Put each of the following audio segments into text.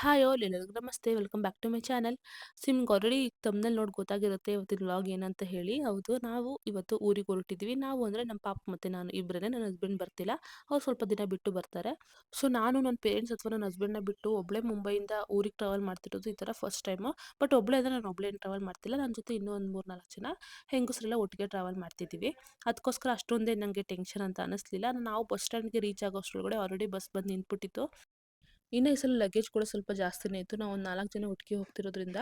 Hi all ಎಲ್ಲರಿಗೂ ನಮಸ್ತೆ. Welcome back to my channel. So ನಿಮ್ಗೆ ಆಲ್ರೆಡಿ ತಮ್ಮನಲ್ಲಿ ನೋಡಿ ಗೊತ್ತಾಗಿರುತ್ತೆ ಇವತ್ತಿನ ವ್ಲಾಗ್ ಏನಂತ ಹೇಳಿ. ಹೌದು, ನಾವು ಇವತ್ತು ಊರಿಗೆ ಹೊರಟಿದ್ದೀವಿ ನಾವು ಅಂದರೆ ನಮ್ಮ ಪಾಪ ಮತ್ತು ನಾನು ಇಬ್ಬರೇ ನನ್ನ ಹಸ್ಬೆಂಡ್ ಬರ್ತಿಲ್ಲ. ಅವ್ರು ಸ್ವಲ್ಪ ದಿನ ಬಿಟ್ಟು ಬರ್ತಾರೆ. ಸೊ ನಾನು ನನ್ನ ಪೇರೆಂಟ್ಸ್ ಅಥವಾ ನನ್ನ ಹಸ್ಬೆಂಡ್ನ ಬಿಟ್ಟು ಒಬ್ಬಳೇ ಮುಂಬೈಯಿಂದ ಊರಿಗೆ ಟ್ರಾವೆಲ್ ಮಾಡ್ತಿರೋದು ಈ ಥರ ಫಸ್ಟ್ ಟೈಮು ಬಟ್ ಒಬ್ಬಳೇ ಅಂದರೆ ನಾನು ಒಬ್ಬಳೇ ಟ್ರಾವೆಲ್ ಮಾಡ್ತಿಲ್ಲ. ನನ್ನ ಜೊತೆ ಇನ್ನೂ ಒಂದು ಮೂರು ನಾಲ್ಕು ಜನ ಹೆಂಗಸರೆಲ್ಲ ಒಟ್ಟಿಗೆ ಟ್ರಾವೆಲ್ ಮಾಡ್ತಿದ್ದೀವಿ ಅದಕ್ಕೋಸ್ಕರ ಅಷ್ಟೊಂದೇ ನನಗೆ ಟೆನ್ಷನ್ ಅಂತ ಅನ್ನಿಸ್ಲಿಲ್ಲ ನಾವು ಬಸ್ ಸ್ಟ್ಯಾಂಡ್ಗೆ ರೀಚ್ ಆಗೋಷ್ಟ್ರೊಳಗಡೆ ಆಲ್ರೆಡಿ ಬಸ್ ಬಂದು ನಿಂತ್ಬಿಟ್ಟಿತ್ತು. ಇನ್ನು ಈ ಸಲ ಲಗೇಜ್ ಕೂಡ ಸ್ವಲ್ಪ ಜಾಸ್ತಿನೇ ಇತ್ತು. ನಾವು ಒಂದು ನಾಲ್ಕು ಜನ ಒಟ್ಟಿಗೆ ಹೋಗ್ತಿರೋದ್ರಿಂದ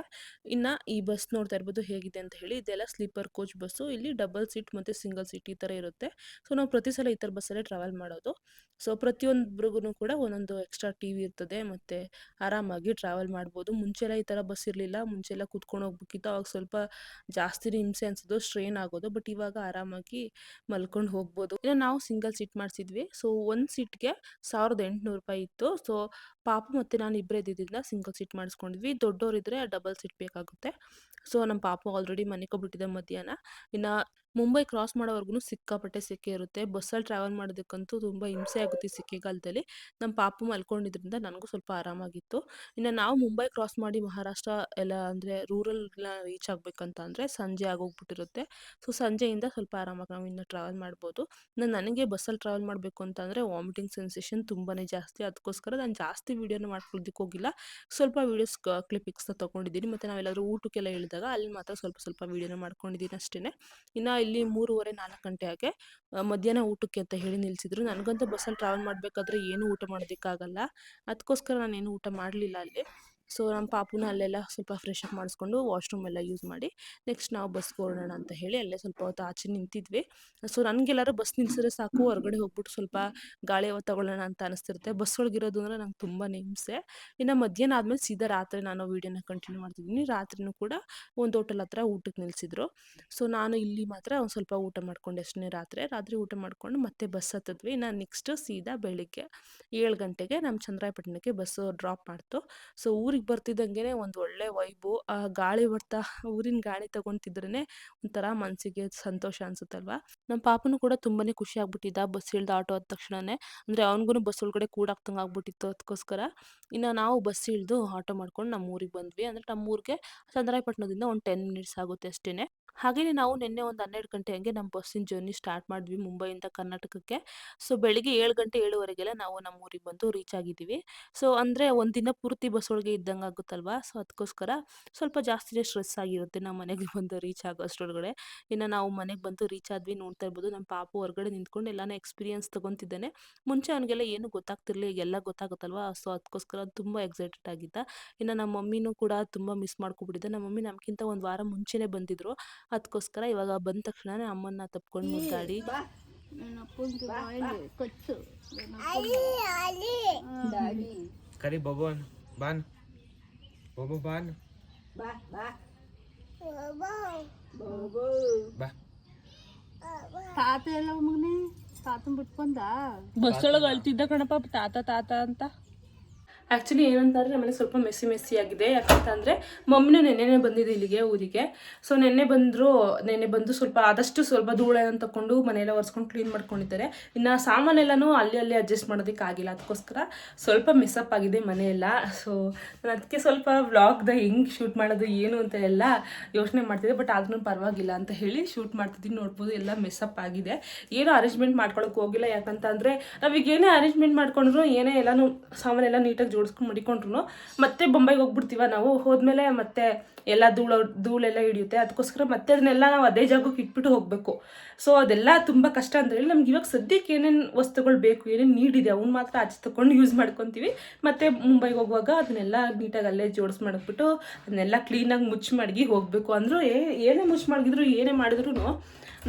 ಇನ್ನು ಈ ಬಸ್ ನೋಡ್ತಾ ಇರ್ಬೋದು ಹೇಗಿದೆ ಅಂತ ಹೇಳಿ. ಇದೆಲ್ಲ ಸ್ಲೀಪರ್ ಕೋಚ್ ಬಸ್ಸು ಇಲ್ಲಿ ಡಬಲ್ ಸೀಟ್ ಮತ್ತು ಸಿಂಗಲ್ ಸೀಟ್ ಈ ಥರ ಇರುತ್ತೆ. ಸೊ ನಾವು ಪ್ರತಿ ಸಲ ಈ ಥರ ಬಸ್ಸಲ್ಲೇ ಟ್ರಾವೆಲ್ ಮಾಡೋದು. ಸೊ ಪ್ರತಿಯೊಂದ್ರಿಗೂ ಕೂಡ ಒಂದೊಂದು ಎಕ್ಸ್ಟ್ರಾ ಟಿ ವಿ ಇರ್ತದೆ. ಮತ್ತು ಆರಾಮಾಗಿ ಟ್ರಾವೆಲ್ ಮಾಡ್ಬೋದು. ಮುಂಚೆಲ್ಲ ಈ ಥರ ಬಸ್ ಇರಲಿಲ್ಲ. ಮುಂಚೆಲ್ಲ ಕೂತ್ಕೊಂಡು ಹೋಗ್ಬೇಕಿತ್ತು. ಅವಾಗ ಸ್ವಲ್ಪ ಜಾಸ್ತಿನೇ ಹಿಂಸೆ ಅನ್ಸೋದು ಸ್ಟ್ರೈನ್ ಆಗೋದು. ಬಟ್ ಇವಾಗ ಆರಾಮಾಗಿ ಮಲ್ಕೊಂಡು ಹೋಗ್ಬೋದು. ಇನ್ನು ನಾವು ಸಿಂಗಲ್ ಸೀಟ್ ಮಾಡಿಸಿದ್ವಿ. ಸೊ ಒಂದು ಸೀಟ್ಗೆ ಸಾವಿರದ ಎಂಟುನೂರು ರೂಪಾಯಿ ಇತ್ತು. ಸೊ ಪಾಪು ಮತ್ತು ನಾನು ಇಬ್ಬರೇ ಇದ್ದಿದ್ದರಿಂದ ಸಿಂಗಲ್ ಸೀಟ್ ಮಾಡಿಸ್ಕೊಂಡಿದ್ವಿ. ದೊಡ್ಡವರಿದ್ದರೆ ಡಬಲ್ ಸೀಟ್ ಬೇಕಾಗುತ್ತೆ. ಸೊ ನಮ್ಮ ಪಾಪು ಆಲ್ರೆಡಿ ಮನೆಗೆ ಮಧ್ಯಾಹ್ನ. ಇನ್ನು ಮುಂಬೈ ಕ್ರಾಸ್ ಮಾಡೋವರೆಗೂ ಸಿಕ್ಕಾಪಟ್ಟೆ ಸೆಕೆ ಇರುತ್ತೆ. ಬಸ್ಸಲ್ಲಿ ಟ್ರಾವೆಲ್ ಮಾಡೋದಕ್ಕಂತೂ ತುಂಬ ಹಿಂಸೆ ಆಗುತ್ತೆ ಸೆಕೆಗಾಲದಲ್ಲಿ ನಮ್ಮ ಪಾಪು ಮಲ್ಕೊಂಡಿದ್ರಿಂದ ನನಗೂ ಸ್ವಲ್ಪ ಆರಾಮಾಗಿತ್ತು. ಇನ್ನು ನಾವು ಮುಂಬೈ ಕ್ರಾಸ್ ಮಾಡಿ ಮಹಾರಾಷ್ಟ್ರ ಎಲ್ಲ ಅಂದರೆ ರೂರಲ್ನ ರೀಚ್ ಆಗಬೇಕಂತ ಅಂದರೆ ಸಂಜೆ ಆಗೋಗ್ಬಿಟ್ಟಿರುತ್ತೆ. ಸೊ, ಸಂಜೆಯಿಂದ ಸ್ವಲ್ಪ ಆರಾಮಾಗಿ ನಾವು ಇನ್ನು ಟ್ರಾವೆಲ್ ಮಾಡ್ಬೋದು. ನಾನು ನನಗೆ ಬಸ್ಸಲ್ಲಿ ಟ್ರಾವೆಲ್ ಮಾಡಬೇಕು ಅಂತಂದರೆ ವಾಮಿಟಿಂಗ್ ಸೆನ್ಸೇಷನ್ ತುಂಬಾ ಜಾಸ್ತಿ. ಅದಕ್ಕೋಸ್ಕರ ನಾನು ಜಾಸ್ತಿ ವೀಡಿಯೋನ ಮಾಡ್ಕೊಳ್ಳೋದಕ್ಕೆ ಹೋಗಿಲ್ಲ. ಸ್ವಲ್ಪ ವೀಡಿಯೋಸ್ ಕ್ಲಿಪಿಕ್ಸ್ನ ತೊಗೊಂಡಿದ್ದೀನಿ. ಮತ್ತು ನಾವೆಲ್ಲಾದರೂ ಊಟಕ್ಕೆಲ್ಲ ಇಳಿದಾಗ ಅಲ್ಲಿ ಮಾತ್ರ ಸ್ವಲ್ಪ ಸ್ವಲ್ಪ ವೀಡಿಯೋನ ಮಾಡ್ಕೊಂಡಿದ್ದೀನಿ ಅಷ್ಟೇ ಇನ್ನು ಇಲ್ಲಿ ಮೂರುವರೆ, ನಾಲ್ಕು ಗಂಟೆ ಹಾಗೆ ಮಧ್ಯಾಹ್ನ ಊಟಕ್ಕೆ ಅಂತ ಹೇಳಿ ನಿಲ್ಲಿಸಿದ್ರು ನನಗಂತೂ ಬಸ್ಸಲ್ಲಿ ಟ್ರಾವೆಲ್ ಮಾಡಬೇಕಾದ್ರೆ ಏನು ಊಟ ಮಾಡೋದಕ್ಕಾಗಲ್ಲ. ಅದಕ್ಕೋಸ್ಕರ ನಾನೇನು ಊಟ ಮಾಡಲಿಲ್ಲ ಅಲ್ಲಿ. ಸೊ ನಮ್ಮ ಪಾಪುನ ಅಲ್ಲೆಲ್ಲ ಸ್ವಲ್ಪ ಫ್ರೆಶ್ ಅಪ್ ಮಾಡಿಸ್ಕೊಂಡು ವಾಶ್ರೂಮ್ ಎಲ್ಲ ಯೂಸ್ ಮಾಡಿ ನೆಕ್ಸ್ಟ್ ನಾವು ಬಸ್ಗೆ ಹೊರಡೋಣ ಅಂತ ಹೇಳಿ ಅಲ್ಲೇ ಸ್ವಲ್ಪ ಹೊತ್ತು ಆಚೆ ನಿಂತಿದ್ವಿ. ಸೊ ನನಗೆಲ್ಲರೂ ಬಸ್ ನಿಲ್ಸಿದ್ರೆ ಸಾಕು, ಹೊರಗಡೆ ಹೋಗ್ಬಿಟ್ಟು ಸ್ವಲ್ಪ ಗಾಳಿ ತಗೊಳ್ಳೋಣ ಅಂತ ಅನಿಸ್ತಿರುತ್ತೆ. ಬಸ್ ಒಳಗಿರೋದು ಅಂದರೆ ನಂಗೆ ತುಂಬ ಹಿಂಸೆ ಇನ್ನು ಮಧ್ಯಾಹ್ನ ಆದಮೇಲೆ ಸೀದಾ ರಾತ್ರಿ ನಾನು ವೀಡಿಯೋನ ಕಂಟಿನ್ಯೂ ಮಾಡ್ತಿದ್ದೀನಿ. ರಾತ್ರಿನೂ ಕೂಡ ಒಂದು ಹೋಟೆಲ್ ಹತ್ರ ಊಟಕ್ಕೆ ನಿಲ್ಲಿಸಿದ್ರು ಸೊ ನಾನು ಇಲ್ಲಿ ಮಾತ್ರ ಒಂದು ಸ್ವಲ್ಪ ಊಟ ಮಾಡ್ಕೊಂಡೆ ಅಷ್ಟೇ ರಾತ್ರಿ. ರಾತ್ರಿ ಊಟ ಮಾಡ್ಕೊಂಡು ಮತ್ತೆ ಬಸ್ ಹತ್ತಿದ್ವಿ. ನಾನು ನೆಕ್ಸ್ಟ್ ಸೀದಾ ಬೆಳಿಗ್ಗೆ ಏಳು ಗಂಟೆಗೆ ನಮ್ಮ ಚಂದ್ರಾಯಪಟ್ಟಣಕ್ಕೆ ಬಸ್ಸು ಡ್ರಾಪ್ ಮಾಡ್ತು. ಸೊ ಊರಿಗೆ ಬರ್ತಿದ್ದಂಗೆ ಒಂದು ಒಳ್ಳೆ ವೈಬು, ಆ ಗಾಳಿ ಬರ್ತಾ ಊರಿನ ಗಾಳಿ ತಗೊತಿದ್ರೇ ಒಂಥರ ಮನಸ್ಸಿಗೆ ಸಂತೋಷ ಅನ್ಸುತ್ತಲ್ವ? ನಮ್ಮ ಪಾಪನು ಕೂಡ ತುಂಬಾನೇ ಖುಷಿ ಆಗ್ಬಿಟ್ಟಿದ್ದ ಬಸ್ ಇಳ್ದ ಆಟೋ ಆದ ತಕ್ಷಣನೇ. ಅಂದರೆ ಅವನಿಗೂ ಬಸ್ ಒಳಗಡೆ ಕೂಡಾಕ್ತಂಗೆ ಆಗ್ಬಿಟ್ಟಿತ್ತು ಅದಕ್ಕೋಸ್ಕರ ಇನ್ನು ನಾವು ಬಸ್ ಇಳಿದು ಆಟೋ ಮಾಡ್ಕೊಂಡು ನಮ್ಮ ಊರಿಗೆ ಬಂದ್ವಿ. ಅಂದರೆ ನಮ್ಮ ಊರಿಗೆ ಚಂದ್ರಾಯಪಟ್ಟಣದಿಂದ ಒಂದು ಟೆನ್ ಮಿನಿಟ್ಸ್ ಆಗುತ್ತೆ ಅಷ್ಟೇ ಹಾಗೆಯೇ ನಾವು ನಿನ್ನೆ ಒಂದು ಹನ್ನೆರಡು ಗಂಟೆ ಹಂಗೆ ನಮ್ಮ ಬಸ್ಸಿನ ಜರ್ನಿ ಸ್ಟಾರ್ಟ್ ಮಾಡಿದ್ವಿ ಮುಂಬೈಯಿಂದ ಕರ್ನಾಟಕಕ್ಕೆ. ಸೊ ಬೆಳಿಗ್ಗೆ ಏಳು ಗಂಟೆ ಏಳುವರೆಗೆಲ್ಲ ನಾವು ನಮ್ಮ ಊರಿಗೆ ಬಂದು ರೀಚ್ ಆಗಿದ್ದೀವಿ. ಸೊ ಅಂದರೆ ಒಂದಿನ ಪೂರ್ತಿ ಬಸ್ ಒಳಗೆ ಇದ್ದಂಗೆ ಆಗುತ್ತಲ್ವ? ಸೊ ಅದಕ್ಕೋಸ್ಕರ ಸ್ವಲ್ಪ ಜಾಸ್ತಿನೇ ಸ್ಟ್ರೆಸ್ ಆಗಿರುತ್ತೆ ನಮ್ಮ ಮನೆಗೆ ಬಂದು ರೀಚ್ ಆಗೋ ಅಷ್ಟರೊಳಗಡೆ ಇನ್ನು ನಾವು ಮನೆಗೆ ಬಂದು ರೀಚ್ ಆದ್ವಿ ನೋಡ್ತಾ ಇರ್ಬೋದು. ನಮ್ಮ ಪಾಪ ಹೊರಗಡೆ ನಿಂತ್ಕೊಂಡು ಎಲ್ಲಾನು ಎಕ್ಸ್ಪೀರಿಯನ್ಸ್ ತೊಗೊತಿದ್ದಾನೆ. ಮುಂಚೆ ಅವನಿಗೆಲ್ಲ ಏನು ಗೊತ್ತಾಗ್ತಿರ್ಲಿಲ್ಲ, ಎಲ್ಲ ಗೊತ್ತಾಗುತ್ತಲ್ವಾ? ಸೊ ಅದಕ್ಕೋಸ್ಕರ ತುಂಬ ಎಕ್ಸೈಟೆಡ್ ಆಗಿದ್ದ. ಇನ್ನು ನಮ್ಮ ಮಮ್ಮಿನೂ ಕೂಡ ತುಂಬ ಮಿಸ್ ಮಾಡ್ಕೊಬಿಟ್ಟಿದ್ದೆ. ನಮ್ಮ ಮಮ್ಮಿ ನಮಗಿಂತ ಒಂದು ವಾರ ಮುಂಚೆನೇ ಬಂದಿದ್ರು. ಅದಕ್ಕೋಸ್ಕರ ಇವಾಗ ಬಂದ ತಕ್ಷಣನೇ ಅಮ್ಮನ್ನ ತಪ್ಕೊಂಡು ಮುದ್ದಾಡಿ ಕರಿ ಬಬನ್ ಬಾನ್. ಬೊಬ ಬಾನ್. ಬಾ ತಾತ ಎಲ್ಲ ಮಗನೇ ತಾತನ್ ಬಿಟ್ಕೊಂಡ? ಬಸ್ ಒಳಗೆ ಅಳ್ತಿದ್ದ ಕಣಪ್ಪ ತಾತ ತಾತ ಅಂತ. ಆ್ಯಕ್ಚುಲಿ ಏನಂತಂದರೆ ನಮ್ಮನೆ ಸ್ವಲ್ಪ ಮೆಸ್ಸಿ ಮೆಸ್ಸಿ ಆಗಿದೆ. ಯಾಕಂತಂದರೆ ಮಮ್ಮಿನೂ ನೆನ್ನೆನೇ ಬಂದಿದ್ದು ಇಲ್ಲಿಗೆ, ಊರಿಗೆ. ಸೊ ನೆನ್ನೆ ಬಂದರು, ನೆನ್ನೆ ಬಂದು ಸ್ವಲ್ಪ ಆದಷ್ಟು ಸ್ವಲ್ಪ ಧೂಳೆಲ್ಲ ತಗೊಂಡು ಮನೆಯೆಲ್ಲ ಒರೆಸ್ಕೊಂಡು ಕ್ಲೀನ್ ಮಾಡ್ಕೊಂಡಿದ್ದಾರೆ. ಇನ್ನು ಸಾಮಾನೆಲ್ಲನೂ ಅಲ್ಲಿ ಅಲ್ಲಿ ಅಡ್ಜಸ್ಟ್ ಮಾಡೋದಕ್ಕೆ ಆಗಿಲ್ಲ. ಅದಕ್ಕೋಸ್ಕರ ಸ್ವಲ್ಪ ಮಿಸ್ಅಪ್ ಆಗಿದೆ ಮನೆಯೆಲ್ಲ. ಸೊ ನಾನು ಅದಕ್ಕೆ ಸ್ವಲ್ಪ ವ್ಲಾಗ್ದ ಹೆಂಗೆ ಶೂಟ್ ಮಾಡೋದು, ಏನು ಅಂತ ಎಲ್ಲ ಯೋಚನೆ ಮಾಡ್ತಿದ್ದೆ. ಬಟ್ ಆದ್ರೂ ಪರವಾಗಿಲ್ಲ ಅಂತ ಹೇಳಿ ಶೂಟ್ ಮಾಡ್ತಿದ್ದೀನಿ. ನೋಡ್ಬೋದು ಎಲ್ಲ ಮಿಸ್ಅಪ್ ಆಗಿದೆ. ಏನೂ ಅರೇಂಜ್ಮೆಂಟ್ ಮಾಡ್ಕೊಳಕ್ಕೆ ಹೋಗಿಲ್ಲ. ಯಾಕಂತಂದರೆ ನಾವೀಗ ಏನೇ ಅರೇಂಜ್ಮೆಂಟ್ ಮಾಡ್ಕೊಂಡ್ರು, ಏನೇ ಎಲ್ಲನೂ ಸಾಮಾನೆಲ್ಲ ನೀಟಾಗಿ ಜೋಡಿಸ್ಕೊಂಡು ಮಡಿಕೊಂಡ್ರು ಮತ್ತೆ ಬೊಂಬೈಗೆ ಹೋಗ್ಬಿಡ್ತೀವ ನಾವು. ಹೋದ್ಮೇಲೆ ಮತ್ತೆ ಎಲ್ಲ ಧೂಳು, ಧೂಳೆಲ್ಲ ಹಿಡಿಯುತ್ತೆ. ಅದಕ್ಕೋಸ್ಕರ ಮತ್ತೆ ಅದನ್ನೆಲ್ಲ ನಾವು ಅದೇ ಜಾಗಕ್ಕೆ ಇಟ್ಬಿಟ್ಟು ಹೋಗಬೇಕು. ಸೊ ಅದೆಲ್ಲ ತುಂಬ ಕಷ್ಟ ಅಂತ ಹೇಳಿ ನಮ್ಗೆ ಇವಾಗ ಸದ್ಯಕ್ಕೆ ಏನೇನು ವಸ್ತುಗಳು ಬೇಕು, ಏನೇನು ನೀಡಿದೆ ಅವ್ನು ಮಾತ್ರ ಆಚೆ ತಗೊಂಡು ಯೂಸ್ ಮಾಡ್ಕೊತೀವಿ. ಮತ್ತೆ ಮುಂಬೈಗೆ ಹೋಗುವಾಗ ಅದನ್ನೆಲ್ಲ ನೀಟಾಗಿ ಅಲ್ಲೇ ಜೋಡಿಸ್ ಮಾಡಿಬಿಟ್ಟು ಅದನ್ನೆಲ್ಲ ಕ್ಲೀನಾಗಿ ಮುಚ್ಚಿ ಮಡಗಿ ಹೋಗಬೇಕು. ಅಂದರೂ ಏನೇ ಮುಚ್ಚಿ ಮಡಗಿದ್ರು, ಏನೇ ಮಾಡಿದ್ರು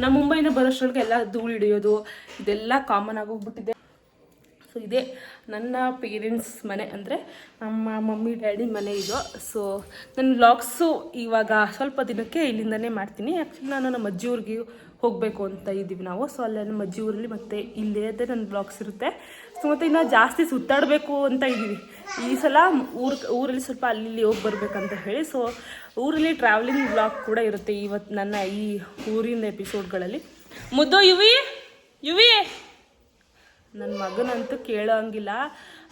ನಮ್ಮ ಮುಂಬೈನ ಬರೋಷ್ಟೊಳಗೆ ಎಲ್ಲ ಧೂಳು ಹಿಡಿಯೋದು, ಇದೆಲ್ಲ ಕಾಮನ್ ಆಗೋಗ್ಬಿಟ್ಟಿದೆ ಸೊ ಇದೇ. ನನ್ನ ಪೇರೆಂಟ್ಸ್ ಮನೆ ಅಂದರೆ ನಮ್ಮ ಮಮ್ಮಿ, ಡ್ಯಾಡಿ ಮನೆ ಇದು. ಸೊ ನನ್ನ ವ್ಲಾಗ್ಸು ಇವಾಗ ಸ್ವಲ್ಪ ದಿನಕ್ಕೆ ಇಲ್ಲಿಂದನೇ ಮಾಡ್ತೀನಿ. ಆ್ಯಕ್ಚುಲಿ ನಾನು ನಮ್ಮ ಅಜ್ಜಿ ಊರಿಗೆ ಹೋಗಬೇಕು ಅಂತ ಇದ್ದೀವಿ ನಾವು. ಸೊ ಅಲ್ಲೇ ನಮ್ಮ ಅಜ್ಜಿ ಊರಲ್ಲಿ ಮತ್ತು ಇಲ್ಲೇ ನನ್ನ ಬ್ಲಾಗ್ಸ್ ಇರುತ್ತೆ. ಸೊ ಮತ್ತು ಇನ್ನು ಜಾಸ್ತಿ ಸುತ್ತಾಡಬೇಕು ಅಂತ ಇದ್ದೀವಿ. ಈ ಸಲ ಊರು, ಊರಲ್ಲಿ ಸ್ವಲ್ಪ ಅಲ್ಲಿ ಹೋಗಿ ಬರಬೇಕಂತ ಹೇಳಿ. ಸೊ ಊರಲ್ಲಿ ಟ್ರಾವೆಲಿಂಗ್ ಬ್ಲಾಗ್ ಕೂಡ ಇರುತ್ತೆ ಇವತ್ತು ನನ್ನ ಈ ಊರಿನ ಎಪಿಸೋಡ್ಗಳಲ್ಲಿ ಮುದ್ದು, ಯುವಿ? ಯುವಿ? ನನ್ನ ಮಗನಂತೂ ಕೇಳೋಂಗಿಲ್ಲ.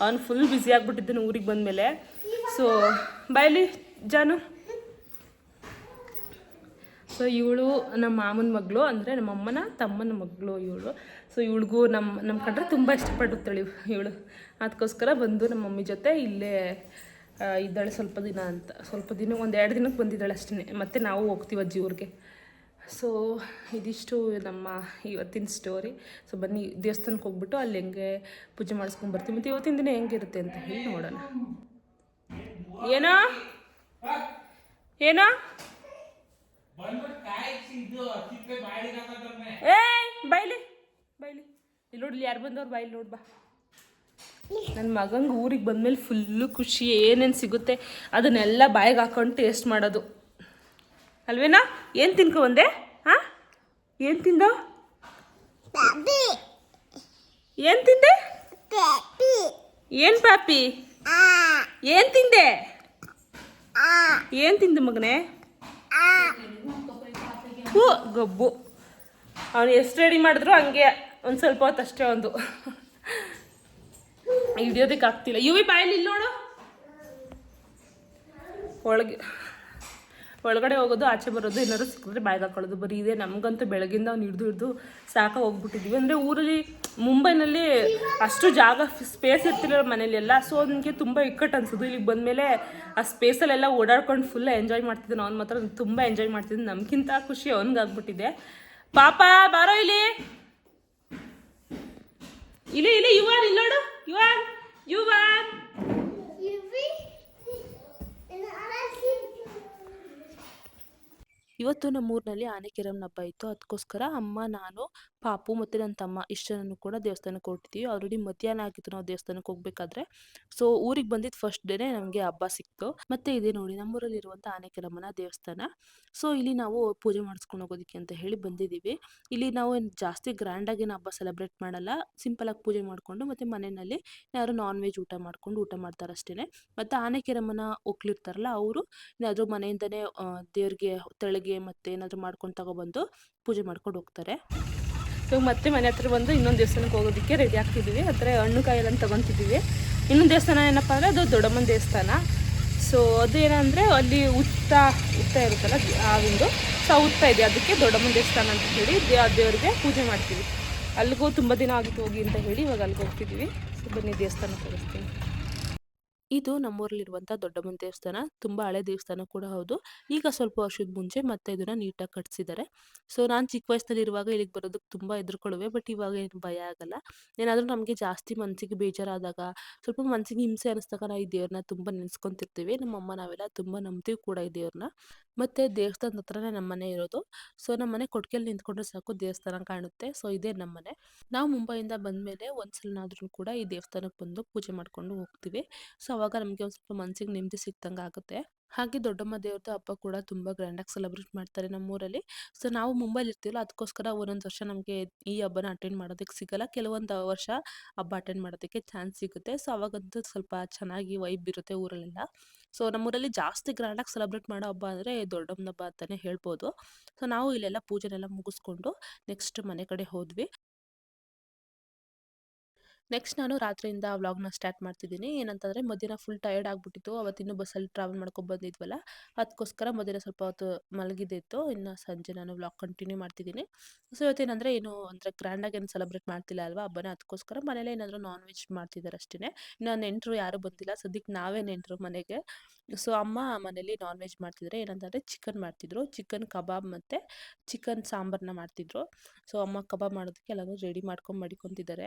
ಅವನು ಫುಲ್ ಬ್ಯುಸಿ ಆಗಿಬಿಟ್ಟಿದ್ದಾನೆ ಊರಿಗೆ ಬಂದಮೇಲೆ. ಸೊ ಬಾಯ್ಲಿ ಜಾನು. ಸೊ ಇವಳು ನಮ್ಮ ಮಾಮನ ಮಗಳು ಅಂದರೆ ನಮ್ಮ ಅಮ್ಮನ ತಮ್ಮನ ಮಗಳು ಇವಳು. ಸೊ ಇವಳಿಗೂ ನಮ್ಮ ನಮ್ಮ ಕಂಡ್ರೆ ತುಂಬ ಇಷ್ಟಪಡುತ್ತಾಳೆ ಇವಳು. ಅದಕ್ಕೋಸ್ಕರ ಬಂದು ನಮ್ಮ ಮಮ್ಮಿ ಜೊತೆ ಇಲ್ಲೇ ಇದ್ದಾಳೆ ಸ್ವಲ್ಪ ದಿನ ಅಂತ. ಸ್ವಲ್ಪ ದಿನ ಒಂದು ಎರಡು ದಿನಕ್ಕೆ ಬಂದಿದ್ದಾಳೆ ಅಷ್ಟೇ ಮತ್ತು ನಾವು ಹೋಗ್ತೀವಿ ಅಜ್ಜಿ ಊರಿಗೆ. ಸೊ ಇದಿಷ್ಟು ನಮ್ಮ ಇವತ್ತಿನ ಸ್ಟೋರಿ ಸೊ ಬನ್ನಿ, ದೇವಸ್ಥಾನಕ್ಕೆ ಹೋಗ್ಬಿಟ್ಟು ಅಲ್ಲಿ ಹೆಂಗೆ ಪೂಜೆ ಮಾಡಿಸ್ಕೊಂಡು ಬರ್ತೀವಿ. ಮತ್ತು ಇವತ್ತಿನ ದಿನ ಹೆಂಗಿರುತ್ತೆ ಅಂತ ಹೇಳಿ ನೋಡೋಣ. ಏನೋ? ಏನೋ? ಏ ಬೈಲಿ ಬೈಲಿ. ಇಲ್ಲಿ ನೋಡ್ಲಿ ಯಾರು ಬಂದವ್ರು ಬೈಲಿ ನೋಡ್ ಬಾ. ನನ್ನ ಮಗಂಗೆ ಊರಿಗೆ ಬಂದಮೇಲೆ ಫುಲ್ಲು ಖುಷಿ, ಏನೇನು ಸಿಗುತ್ತೆ, ಅದನ್ನೆಲ್ಲ ಬಾಯಿಗೆ ಹಾಕೊಂಡು ಟೇಸ್ಟ್ ಮಾಡೋದು. ಅಲ್ವೇನಾ? ಏನು ತಿನ್ಕೊ ಬಂದೆ? ಹಾಂ? ಏನು ತಿಂದ? ಏನು ತಿಂದೆ? ಏನು ಪಾಪಿ ಏನು ತಿಂದೆ? ಏನು ತಿಂದು ಮಗನೇ? ಹೂ ಗಬ್ಬು. ಅವನು ಎಷ್ಟು ರೆಡಿ ಮಾಡಿದ್ರು ಹಂಗೆ ಒಂದು ಸ್ವಲ್ಪ ಹೊತ್ತು ಅಷ್ಟೇ ಒಂದು. ಹಿಡಿಯೋದಕ್ಕೆ ಆಗ್ತಿಲ್ಲ. ಯುವಿ ಬಾಯಲ್ಲಿ ಇಲ್ಲಿ ನೋಡು. ಒಳಗೆ. ಒಳಗಡೆ ಹೋಗೋದು, ಆಚೆ ಬರೋದು ಏನಾದ್ರು ಸಿಕ್ಕಿದ್ರೆ ಬಾಯ್ಗೆ ಹಾಕೊಳ್ಳೋದು. ಬರೀ ಇದೆ ನಮಗಂತೂ ಬೆಳಗಿಂದ ಅವ್ನು ಹಿಡಿದು ಹಿಡಿದು ಸಾಕ ಹೋಗ್ಬಿಟ್ಟಿದ್ವಿ. ಅಂದರೆ ಊರಲ್ಲಿ, ಮುಂಬೈನಲ್ಲಿ ಅಷ್ಟು ಜಾಗ ಸ್ಪೇಸ್ ಇರ್ತಿಲ್ಲ ಮನೇಲಿ ಎಲ್ಲ ಸೊ ನನಗೆ ತುಂಬ ಇಕ್ಕಟ್ಟು ಅನ್ಸೋದು. ಇಲ್ಲಿಗೆ ಬಂದಮೇಲೆ ಆ ಸ್ಪೇಸಲ್ಲೆಲ್ಲ ಓಡಾಡ್ಕೊಂಡು ಫುಲ್ ಎಂಜಾಯ್ ಮಾಡ್ತಿದ್ದೆ ಅವ್ನು ಮಾತ್ರ ತುಂಬ ಎಂಜಾಯ್ ಮಾಡ್ತಿದ್ದೆ ನಮಗಿಂತ ಖುಷಿ ಅವನಿಗಾಗ್ಬಿಟ್ಟಿದೆ. ಪಾಪ, ಬಾರೋ ಇಲ್ಲಿ. ಇಲ್ಲಿ ಇಲ್ಲಿ ಯುವನ್ ಇಲ್ಲೋಡು ಯುವನ್ ಯುವನ್ ಇವತ್ತು ನಮ್ಮೂರಿನಲ್ಲಿ ಆನೆಕೆರಮ್ಮನ ಹಬ್ಬ ಇತ್ತು. ಅದಕ್ಕೋಸ್ಕರ ಅಮ್ಮ, ನಾನು, ಪಾಪು ಮತ್ತು ನನ್ನ ತಮ್ಮ ಇಷ್ಟರನ್ನು ಕೂಡ ದೇವಸ್ಥಾನಕ್ಕೆ ಹೊರಟಿದ್ದೀವಿ ಆಲ್ರೆಡಿ ಮಧ್ಯಾಹ್ನ ಆಗಿತ್ತು ನಾವು ದೇವಸ್ಥಾನಕ್ಕೆ ಹೋಗ್ಬೇಕಾದ್ರೆ. ಸೊ ಊರಿಗೆ ಬಂದಿದ್ದು ಫಸ್ಟ್ ಡೇನೇ ನಮಗೆ ಹಬ್ಬ ಸಿಕ್ತು. ಮತ್ತೆ ಇದೆ ನೋಡಿ ನಮ್ಮೂರಲ್ಲಿರುವಂಥ ಆನೆಕೆರಮ್ಮನ ದೇವಸ್ಥಾನ. ಸೊ ಇಲ್ಲಿ ನಾವು ಪೂಜೆ ಮಾಡಿಸ್ಕೊಂಡು ಹೋಗೋದಕ್ಕೆ ಅಂತ ಹೇಳಿ ಬಂದಿದ್ದೀವಿ. ಇಲ್ಲಿ ನಾವು ಜಾಸ್ತಿ ಗ್ರ್ಯಾಂಡಾಗಿ ಏನು ಹಬ್ಬ ಸೆಲೆಬ್ರೇಟ್ ಮಾಡಲ್ಲ. ಸಿಂಪಲಾಗಿ ಪೂಜೆ ಮಾಡಿಕೊಂಡು ಮತ್ತು ಮನೆಯಲ್ಲಿ ಯಾರು ನಾನ್ ವೆಜ್ ಊಟ ಮಾಡ್ಕೊಂಡು ಊಟ ಮಾಡ್ತಾರೆ ಅಷ್ಟೇ ಮತ್ತು ಆನೆಕೆರಮ್ಮನ ಒಕ್ಲಿರ್ತಾರಲ್ಲ ಅವರು ಏನಾದರೂ ಮನೆಯಿಂದನೇ ದೇವ್ರಿಗೆ ತೆಳಗೆ ಮತ್ತು ಏನಾದರೂ ಮಾಡ್ಕೊಂಡು ತಗೊಬಂದು ಪೂಜೆ ಮಾಡ್ಕೊಂಡು ಹೋಗ್ತಾರೆ. ಇವಾಗ ಮತ್ತೆ ಮನೆ ಹತ್ರ ಬಂದು ಇನ್ನೊಂದು ದೇವಸ್ಥಾನಕ್ಕೆ ಹೋಗೋದಕ್ಕೆ ರೆಡಿ ಆಗ್ತಿದ್ದೀವಿ ಅಂದರೆ ಹಣ್ಣು ಕಾಯಿಲನ್ನು ತಗೊತಿದ್ದೀವಿ ಇನ್ನೊಂದು ದೇವಸ್ಥಾನ ಏನಪ್ಪ ಅಂದರೆ ಅದು ದೊಡ್ಡಮ್ಮನ ದೇವಸ್ಥಾನ. ಸೊ ಅದು ಏನಂದರೆ ಅಲ್ಲಿ ಉತ್ತ ಉತ್ತ ಇರುತ್ತಲ್ಲ ಆವಿಂದು ಸೊ ಉತ್ತ ಇದೆ. ಅದಕ್ಕೆ ದೊಡ್ಡಮ್ಮನ ದೇವಸ್ಥಾನ ಅಂತ ಹೇಳಿ ದೇ ದೇವರಿಗೆ ಪೂಜೆ ಮಾಡ್ತೀವಿ. ಅಲ್ಲಿಗೂ ತುಂಬ ದಿನ ಆಗಿತ್ತು ಹೋಗಿ ಅಂತ ಹೇಳಿ ಇವಾಗ ಅಲ್ಲಿಗೆ ಹೋಗ್ತಿದ್ದೀವಿ ಸೊ ಬನ್ನಿ ದೇವಸ್ಥಾನ ತೋರಿಸ್ತೀನಿ ಇದು ನಮ್ಮೂರಲ್ಲಿರುವಂಥ ದೊಡ್ಡಮ್ಮನ ದೇವಸ್ಥಾನ, ತುಂಬ ಹಳೆ ದೇವಸ್ಥಾನ ಕೂಡ ಹೌದು. ಈಗ ಸ್ವಲ್ಪ ವರ್ಷದ ಮುಂಚೆ ಮತ್ತೆ ಇದನ್ನ ನೀಟಾಗಿ ಕಟ್ಸಿದ್ದಾರೆ. ಸೊ, ನಾನು ಚಿಕ್ಕ ವಯಸ್ಸಲ್ಲಿರುವಾಗ ಇಲ್ಲಿಗೆ ಬರೋದಕ್ಕೆ ತುಂಬ ಹೆದರ್ಕೊಳ್ಳುವೆ, ಬಟ್ ಇವಾಗ ಏನು ಭಯ ಆಗಲ್ಲ. ಏನಾದರೂ ನಮಗೆ ಜಾಸ್ತಿ ಮನಸ್ಸಿಗೆ ಬೇಜಾರಾದಾಗ, ಸ್ವಲ್ಪ ಮನಸ್ಸಿಗೆ ಹಿಂಸೆ ಅನಿಸ್ದಾಗ ನಾವು ಈ ದೇವ್ರನ್ನ ತುಂಬ ನೆನೆಸ್ಕೊಂತಿರ್ತೀವಿ. ನಮ್ಮಮ್ಮ ನಾವೆಲ್ಲ ತುಂಬ ನಂಬ್ತೀವಿ ಕೂಡ ಈ ದೇವ್ರನ್ನ. ಮತ್ತು ದೇವಸ್ಥಾನದ ಹತ್ರನೇ ನಮ್ಮ ಮನೆ ಇರೋದು. ಸೊ, ನಮ್ಮ ಮನೆ ಕೊಟ್ಟಿಗೆಯಲ್ಲಿ ನಿಂತ್ಕೊಂಡ್ರೆ ಸಾಕು ದೇವಸ್ಥಾನ ಕಾಣುತ್ತೆ. ಸೊ, ಇದೇ ನಮ್ಮನೆ ನಾವು ಮುಂಬೈಯಿಂದ ಬಂದಮೇಲೆ ಒಂದ್ಸಲನಾದ್ರೂ ಕೂಡ ಈ ದೇವಸ್ಥಾನಕ್ಕೆ ಬಂದು ಪೂಜೆ ಮಾಡ್ಕೊಂಡು ಹೋಗ್ತೀವಿ. ಸೊ ಅವಾಗ ನಮಗೆ ಒಂದು ಸ್ವಲ್ಪ ಮನಸ್ಸಿಗೆ ನೆಮ್ಮದಿ ಸಿಕ್ತಂಗೆ ಆಗುತ್ತೆ. ಹಾಗೆ ದೊಡ್ಡಮ್ಮ ದೇವ್ರದ್ದು ಹಬ್ಬ ಕೂಡ ತುಂಬ ಗ್ರ್ಯಾಂಡಾಗಿ ಸೆಲೆಬ್ರೇಟ್ ಮಾಡ್ತಾರೆ ನಮ್ಮೂರಲ್ಲಿ. ಸೊ ನಾವು ಮುಂಬೈಲಿ ಇರ್ತೀವಲ್ಲ ಅದಕ್ಕೋಸ್ಕರ ಒಂದೊಂದು ವರ್ಷ ನಮಗೆ ಈ ಹಬ್ಬನ ಅಟೆಂಡ್ ಮಾಡೋದಕ್ಕೆ ಸಿಗಲ್ಲ. ಕೆಲವೊಂದು ವರ್ಷ ಹಬ್ಬ ಅಟೆಂಡ್ ಮಾಡೋದಕ್ಕೆ ಚಾನ್ಸ್ ಸಿಗುತ್ತೆ. ಸೊ ಅವಾಗಂತೂ ಸ್ವಲ್ಪ ಚೆನ್ನಾಗಿ ವೈಬ್ ಇರುತ್ತೆ ಊರಲ್ಲೆಲ್ಲ. ಸೊ ನಮ್ಮೂರಲ್ಲಿ ಜಾಸ್ತಿ ಗ್ರ್ಯಾಂಡಾಗಿ ಸೆಲೆಬ್ರೇಟ್ ಮಾಡೋ ಹಬ್ಬ ಅಂದರೆ ದೊಡ್ಡಮ್ಮನ ಹಬ್ಬ ಅಂತಲೇ ಹೇಳ್ಬೋದು. ಸೊ ನಾವು ಇಲ್ಲೆಲ್ಲ ಪೂಜೆನೆಲ್ಲ ಮುಗಿಸ್ಕೊಂಡು ನೆಕ್ಸ್ಟ್ ಮನೆ ಕಡೆ ಹೋದ್ವಿ. ನೆಕ್ಸ್ಟ್ ನಾನು ರಾತ್ರಿಯಿಂದ ವ್ಲಾಗ್ನ ಸ್ಟಾರ್ಟ್ ಮಾಡ್ತಿದ್ದೀನಿ. ಏನಂತಂದರೆ, ಮಧ್ಯಾಹ್ನ ಫುಲ್ ಟಯರ್ಡ್ ಆಗಿಬಿಟ್ಟಿತ್ತು. ಅವತ್ತಿನ್ನು ಬಸ್ಸಲ್ಲಿ ಟ್ರಾವೆಲ್ ಮಾಡ್ಕೊಂಡು ಬಂದಿದ್ವಲ್ಲ ಅದಕ್ಕೋಸ್ಕರ ಮಧ್ಯಾಹ್ನ ಸ್ವಲ್ಪ ಹೊತ್ತು ಮಲಗಿದ್ದಿತ್ತು ಇನ್ನು ಸಂಜೆ ನಾನು ವ್ಲಾಗ್ ಕಂಟಿನ್ಯೂ ಮಾಡ್ತಿದ್ದೀನಿ. ಸೊ ಇವತ್ತೇನಂದರೆ, ಏನು ಅಂದರೆ ಗ್ರ್ಯಾಂಡಾಗಿ ಏನು ಸೆಲೆಬ್ರೇಟ್ ಮಾಡ್ತಿಲ್ಲ ಅಲ್ವಾ ಹಬ್ಬನ ಅದಕ್ಕೋಸ್ಕರ ಮನೇಲಿ ಏನಾದರೂ ನಾನ್ ವೆಜ್ ಮಾಡ್ತಿದ್ದಾರೆ ಅಷ್ಟೇ ಇನ್ನು ನೆಂಟರು ಯಾರೂ ಬಂದಿಲ್ಲ. ಸದ್ಯಕ್ಕೆ ನಾವೇ ನೆಂಟರು ಮನೆಗೆ. ಸೊ ಅಮ್ಮ ಮನೇಲಿ ನಾನ್ ವೆಜ್ ಮಾಡ್ತಿದ್ರೆ, ಏನಂತಂದರೆ ಚಿಕನ್ ಮಾಡ್ತಿದ್ರು. ಚಿಕನ್ ಕಬಾಬ್ ಮತ್ತು ಚಿಕನ್ ಸಾಂಬಾರನ್ನ ಮಾಡ್ತಿದ್ರು. ಸೊ ಅಮ್ಮ ಕಬಾಬ್ ಮಾಡೋದಕ್ಕೆ ಎಲ್ಲನೂ ರೆಡಿ ಮಾಡ್ಕೊಂಡು ಮಡಿಕೊತಿದ್ದಾರೆ.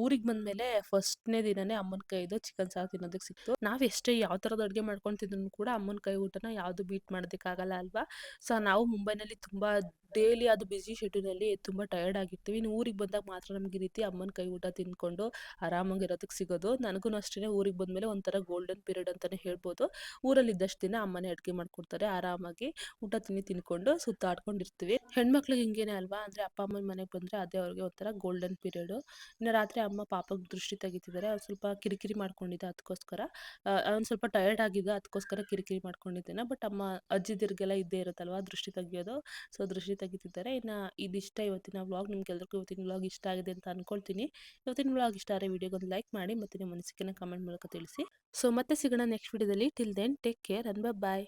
ಊರಿಗೆ ಬಂದಮೇಲೆ ಫಸ್ಟ್ನೇ ದಿನನೇ ಅಮ್ಮನ ಕೈದು ಚಿಕನ್ ಸಾರು ತಿನ್ನೋದಕ್ಕೆ ಸಿಕ್ತು. ನಾವು ಎಷ್ಟೇ ಯಾವ ಥರದ ಅಡುಗೆ ಮಾಡ್ಕೊಂಡು ತಿಂದ್ರು ಕೂಡ ಅಮ್ಮನ ಕೈ ಊಟನ ಯಾವುದು ಬೀಟ್ ಮಾಡೋದಕ್ಕಾಗಲ್ಲ ಅಲ್ವಾ? ಸೊ ನಾವು ಮುಂಬೈನಲ್ಲಿ ತುಂಬ ಡೈಲಿ ಅದು ಬ್ಯುಸಿ ಶೆಡ್ಯೂಲಲ್ಲಿ ತುಂಬ ಟಯರ್ಡ್ ಆಗಿರ್ತೀವಿ. ಇನ್ನು ಊರಿಗೆ ಬಂದಾಗ ಮಾತ್ರ ನಮ್ಗೆ ಈ ರೀತಿ ಅಮ್ಮನ ಕೈ ಊಟ ತಿಂದ್ಕೊಂಡು ಆರಾಮಾಗಿ ಇರೋದಕ್ಕೆ ಸಿಗೋದು. ನನಗೂ ಅಷ್ಟೇ ಊರಿಗೆ ಬಂದಮೇಲೆ ಒಂಥರ ಗೋಲ್ಡನ್ ಪೀರಿಯಡ್ ಅಂತಲೇ ಹೇಳ್ಬೋದು. ಊರಲ್ಲಿ ಇದ್ದಷ್ಟು ದಿನ ಅಮ್ಮನೇ ಅಡುಗೆ ಮಾಡ್ಕೊಡ್ತಾರೆ. ಆರಾಮಾಗಿ ಊಟ ತಿನ್ನಿ ತಿನ್ಕೊಂಡು ಸುತ್ತಾಡ್ಕೊಂಡಿರ್ತೀವಿ ಹೆಣ್ಮಕ್ಳಿಗೆ ಹಿಂಗೇನೆ ಅಲ್ವಾ? ಅಂದರೆ ಅಪ್ಪ, ಅಮ್ಮನ ಮನೆಗೆ ಬಂದರೆ ಅದೇ ಅವ್ರಿಗೆ ಒಂಥರ ಗೋಲ್ಡನ್ ಪೀರಿಯಡು ಇನ್ನು ರಾತ್ರಿ ಅಮ್ಮ ಪಾಪಗೆ ದೃಷ್ಟಿ ತೆಗಿತಿದ್ದಾರೆ. ಅವ್ರು ಸ್ವಲ್ಪ ಕಿರಿಕಿರಿ ಮಾಡ್ಕೊಂಡಿದ್ದೆ ಅದಕ್ಕೋಸ್ಕರ ಅವ್ನು ಸ್ವಲ್ಪ ಟಯರ್ಡ್ ಆಗಿದ್ದ ಅದಕ್ಕೋಸ್ಕರ ಕಿರಿಕಿರಿ ಮಾಡ್ಕೊಂಡಿದ್ದೇನೆ. ಬಟ್ ಅಮ್ಮ, ಅಜ್ಜಿದಿರಿಗೆಲ್ಲ ಇದ್ದೇ ಇರುತ್ತಲ್ವ ದೃಷ್ಟಿ ತೆಗಿಯೋದು. ಸೊ ದೃಷ್ಟಿ ತೆಗಿತಿದ್ದಾರೆ. ಇನ್ನು ಇದಿಷ್ಟ ಇವತ್ತಿನ ವ್ಲಾಗ್ ನಿಮ್ಗೆ ಎಲ್ರಿಗೂ ಇವತ್ತಿನ ವ್ಲಾಗ್ ಇಷ್ಟ ಆಗಿದೆ ಅಂತ ಅನ್ಕೊಳ್ತೀನಿ. ಇವತ್ತಿನ ವ್ಲಾಗ್ ಇಷ್ಟ ಆದರೆ ವಿಡಿಯೋಗೊಂದು ಲೈಕ್ ಮಾಡಿ ಮತ್ತು ನಿಮ್ಮ ಅನಿಸಿಕೆನ ಕಮೆಂಟ್ ಮೂಲಕ ತಿಳಿಸಿ. ಸೊ ಮತ್ತೆ ಸಿಗೋಣ ನೆಕ್ಸ್ಟ್ ವಿಡಿಯೋದಲ್ಲಿ till then take care and bye